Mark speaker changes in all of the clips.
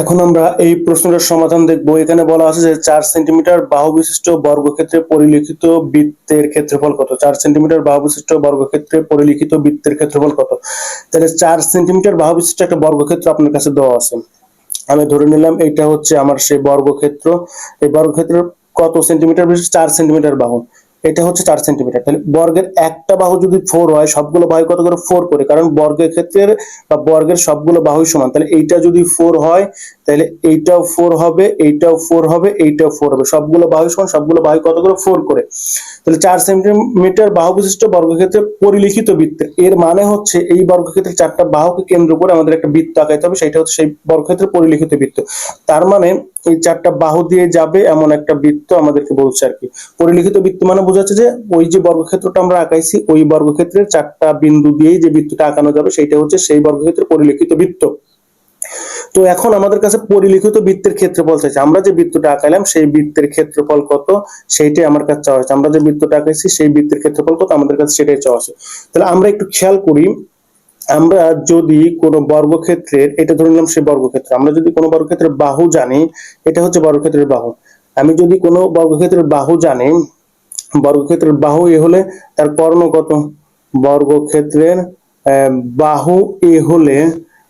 Speaker 1: এখন আমরা এই প্রশ্নটার সমাধান দেখব। এখানে বলা আছে যে চার সেন্টিমিটার বাহু বিশিষ্ট বর্গক্ষেত্রে পরিলিখিত বৃত্তের ক্ষেত্রফল কত? চার সেন্টিমিটার বাহু বিশিষ্ট বর্গক্ষেত্রে পরিলিখিত বৃত্তের ক্ষেত্রফল কত? তাহলে চার সেন্টিমিটার বাহু বিশিষ্ট একটা বর্গক্ষেত্র আপনার কাছে দেওয়া আছে। আমি ধরে নিলাম এটা হচ্ছে আমার সেই বর্গক্ষেত্র। এই বর্গক্ষেত্র কত সেন্টিমিটার বিশিষ্ট? চার সেন্টিমিটার বাহু। এটা হচ্ছে চার সেন্টিমিটার তাহলে বর্গের একটা বাহু যদি ফোর হয়, সবগুলো বাহু কত করে? ফোর করে। কারণ বর্গের ক্ষেত্রের বা বর্গের সবগুলো বাহু সমান। তাহলে এইটা যদি ফোর হয়, তাহলে এইটাও ফোর হবে, এইটাও ফোর হবে, এইটাও ফোর হবে। সবগুলো বাহু সমান, সবগুলো বাহু কত করে? ফোর করে। তাহলে চার সেন্টিমিটার বাহু বিশিষ্ট বর্গক্ষেত্রে পরিলিখিত বৃত্ত। এর মানে হচ্ছে এই বর্গক্ষেত্রে চারটা বাহুকে কেন্দ্র করে আমাদের একটা বৃত্ত আঁকাইতে হবে। সেটা হচ্ছে সেই বর্গক্ষেত্রে পরিলিখিত বৃত্ত। তার মানে এই চারটা বাহু দিয়ে যাবে এমন একটা বৃত্ত আমাদেরকে বলছে আর কি। পরিলিখিত বৃত্ত মানে বোঝাচ্ছে যে ওই যে বর্গক্ষেত্রটা আমরা আঁকাইছি, ওই বর্গক্ষেত্রের চারটা বিন্দু দিয়েই যে বৃত্তটা আঁকানো যাবে সেটা হচ্ছে সেই বর্গক্ষেত্রে পরিলিখিত বৃত্ত। তো এখন আমাদের কাছে পরিলিখিত বৃত্তের ক্ষেত্রফল চাইছে। আমরা যে বৃত্তটা আঁকাইলাম সেই বৃত্তের ক্ষেত্রফল কত? সেইটাই আমার কাছে চাওয়া হয়েছে। আমরা যে বৃত্তটা আঁকাইছি সেই বৃত্তের ক্ষেত্রফল কত? আমাদের কাছে সেটাই চাওয়া আছে তাহলে আমরা একটু খেয়াল করি আমরা যদি কোনো বর্গক্ষেত্রের, এটা ধরে নিলাম সেই বর্গক্ষেত্র, আমরা যদি কোনো বর্গক্ষেত্রের বাহু জানি, এটা হচ্ছে বর্গক্ষেত্রের বাহু। আমি যদি কোনো বর্গক্ষেত্রের বাহু জানি, বর্গক্ষেত্রের বাহু এ হলে তার কর্ণ কত? বর্গক্ষেত্রের বাহু এ হলে,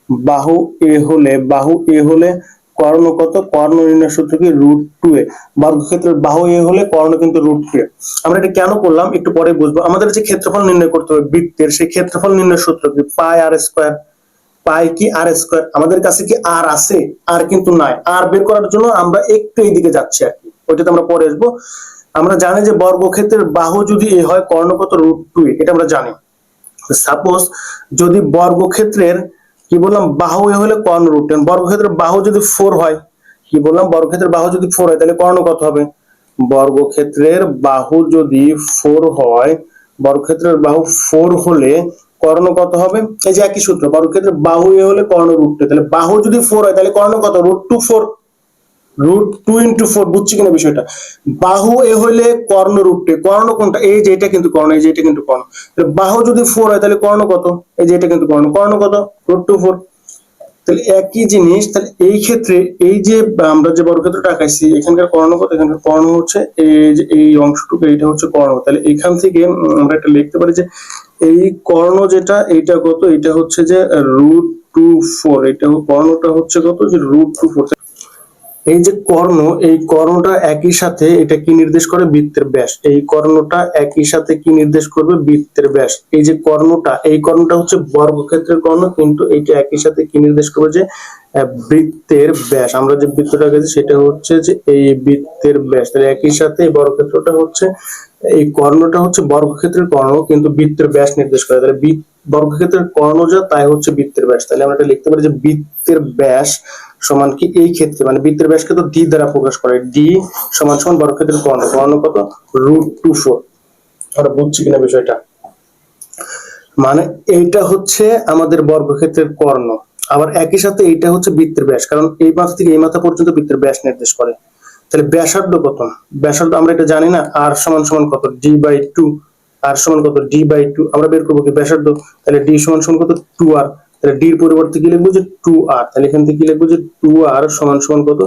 Speaker 1: বাহু এ হলে, বাহু এ হলে কর্ণ কত কর্ণ নির্ণয় সূত্র কি রুট টু এ। বর্গক্ষেত্রের বাহু এ হলে কর্ণ কিন্তু রুট টু এ। আমরা এটা কেন করলাম? একটু পরে বুঝব। আমাদের যে ক্ষেত্রফল নির্ণয় করতে হবে বৃত্তের, সেই ক্ষেত্রফল নির্ণয় সূত্র কি? পাই আর স্কোয়ার পাই কি আর স্কোয়ার আমাদের কাছে কি আর আছে? আর কিন্তু নাই। আর বের করার জন্য আমরা একটু এইদিকে যাচ্ছি আর কি। ওইটাতে আমরা পরে আসব। আমরা জানি যে বর্গক্ষেত্রের বাহু যদি এ হয় কর্ণ কত রুট টু এটা আমরা জানি। সাপোজ যদি বর্গক্ষেত্রের কি বললাম? বাহু হলে কর্ণ রুট টেন বর্গক্ষেত্রের বাহু যদি ফোর হয়, কি বললাম? বর্গক্ষেত্রের বাহু যদি ফোর হয়, তাহলে কর্ণ কত হবে? বর্গক্ষেত্রের বাহু যদি ফোর হয়, বর্গক্ষেত্রের বাহু ফোর হলে কর্ণ কত হবে? এই যে একই সূত্র, বর্গক্ষেত্রের বাহু হলে কর্ণ রুট তাহলে বাহু যদি ফোর হয়, তাহলে কর্ণ কত? Root two four root two into four বুঝছি কিনা বিষয়টা? বাহু এ হইলে কর্ণ রুটে কর্ণ কোনটা? এই যে এটা কিন্তু কর্ণ, এই যে এটা কিন্তু কর্ণ। বাহু যদি ফোর হয়, তাহলে কর্ণ কত? এই যে এটা কিন্তু কর্ণ। কর্ণ কত? রুট টু ফোর তাহলে একই জিনিস, তাহলে এই ক্ষেত্রে এই যে আমরা যে বর্গক্ষেত্রটা আঁকাইছি, এখানকার কর্ণ কত? এখানকার কর্ণ হচ্ছে এই যে এই অংশটুকু, এইটা হচ্ছে কর্ণ। তাহলে এখান থেকে আমরা এটা লিখতে পারি যে এই কর্ণ যেটা, এইটা কত? এটা হচ্ছে যে রুট টু ফোর এটা কর্ণটা হচ্ছে কত? যে রুট টু ফোর এই যে কর্ণ, এই কর্ণটা একই সাথে এটা কি নির্দেশ করে? বৃত্তের ব্যাস। এই কর্ণটা একই সাথে কি নির্দেশ করবে? বৃত্তের ব্যাস। এই যে কর্ণটা, এই কর্ণটা হচ্ছে বর্গক্ষেত্রের কর্ণ, কিন্তু এটা একই সাথে কি নির্দেশ করবে যে বৃত্তের ব্যাস। আমরা যে বৃত্তটা গেছি সেটা হচ্ছে যে এই বৃত্তের ব্যাস। তাহলে একই সাথে এই বর্গক্ষেত্রটা হচ্ছে, এই কর্ণটা হচ্ছে বর্গক্ষেত্রের কর্ণ, কিন্তু বৃত্তের ব্যাস নির্দেশ করে। তাহলে বর্গক্ষেত্রের কর্ণ যা, তাই হচ্ছে বৃত্তের ব্যাস। তাহলে আমরা এটা লিখতে পারি যে বৃত্তের ব্যাস সমান কি এই ক্ষেত্রে? মানে বৃত্তের ব্যাসকে তো ডি দ্বারা প্রকাশ করে। ডি সমান সমান বর্গক্ষেত্রের কর্ণ। কর্ণ কত? Root two four. আমরা বুঝছি কিনা বিষয়টা? মানে এইটা হচ্ছে আমাদের বর্গক্ষেত্রের কর্ণ। আবার একই সাথে এইটা হচ্ছে বৃত্তের ব্যাস, কারণ এই মাথা থেকে এই মাথা পর্যন্ত বৃত্তের ব্যাস নির্দেশ করে। তাহলে ব্যাসার্ধ কত? ব্যাসার্ধ আমরা এটা জানি না, আর সমান সমান কত? ডি বাই টু আর সমান কত? ডি বাই টু আমরা বের করব কি ব্যাসার্ধ? তাহলে ডি সমান সমান কত? টু আর তাহলে ডির পরিবর্তে কি লিখব যে টু আর তাহলে এখান থেকে কি লিখব যে টু আর সমান সমান কত?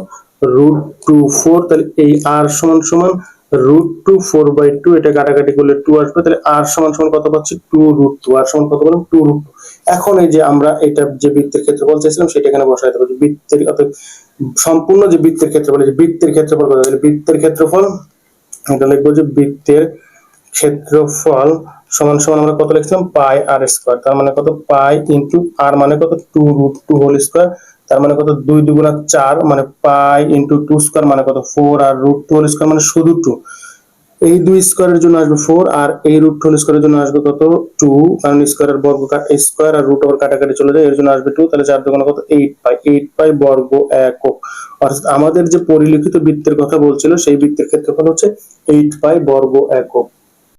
Speaker 1: রুট টু ফোর তাহলে এই আর সমান সমান root two four by two এটা কাটাকাটি করলে টু আসবে, তাহলে আর সমান সমান কত পাচ্ছি? টু রুট টু আর সমান কত বললাম টু রুট এখন এই যে আমরা এটা যে বৃত্তের ক্ষেত্রফল চাইছিলাম সেটা এখানে বসাই দেবো বৃত্তের, অর্থাৎ সম্পূর্ণ যে বৃত্তের ক্ষেত্রফল বৃত্তের ক্ষেত্রফল কত? বৃত্তের ক্ষেত্রফল এটা লিখব যে বৃত্তের ক্ষেত্রফল সমান সমান আমরা কত লিখছিলাম? পাই আর স্কোয়ার। তার মানে কত? পাই ইন্টু আর মানে কত? Two root two whole square তার মানে কত? দুই দুগুণা চার মানে পাই ইন্টু টু স্কোয়ার মানে কত? ফোর আর রুট টু হোল স্কোয়ার মানে শুধু টু এই দুই স্কোয়ারের জন্য আসবে ফোর আর এই রুট হোল স্কোয়ারের জন্য আসবে কত? টু কারণ স্কোয়ারের বর্গ স্কোয়ার আর রুট ওভার কাটাকাটি চলে যায়, এর জন্য আসবে টু তাহলে চার দুগুণা কত? এইট পাই। এইট পাই বর্গ একক। অর্থাৎ আমাদের যে পরিলিখিত বৃত্তের কথা বলছিল, সেই বৃত্তের ক্ষেত্রফল হচ্ছে এইট পাই বর্গ একক।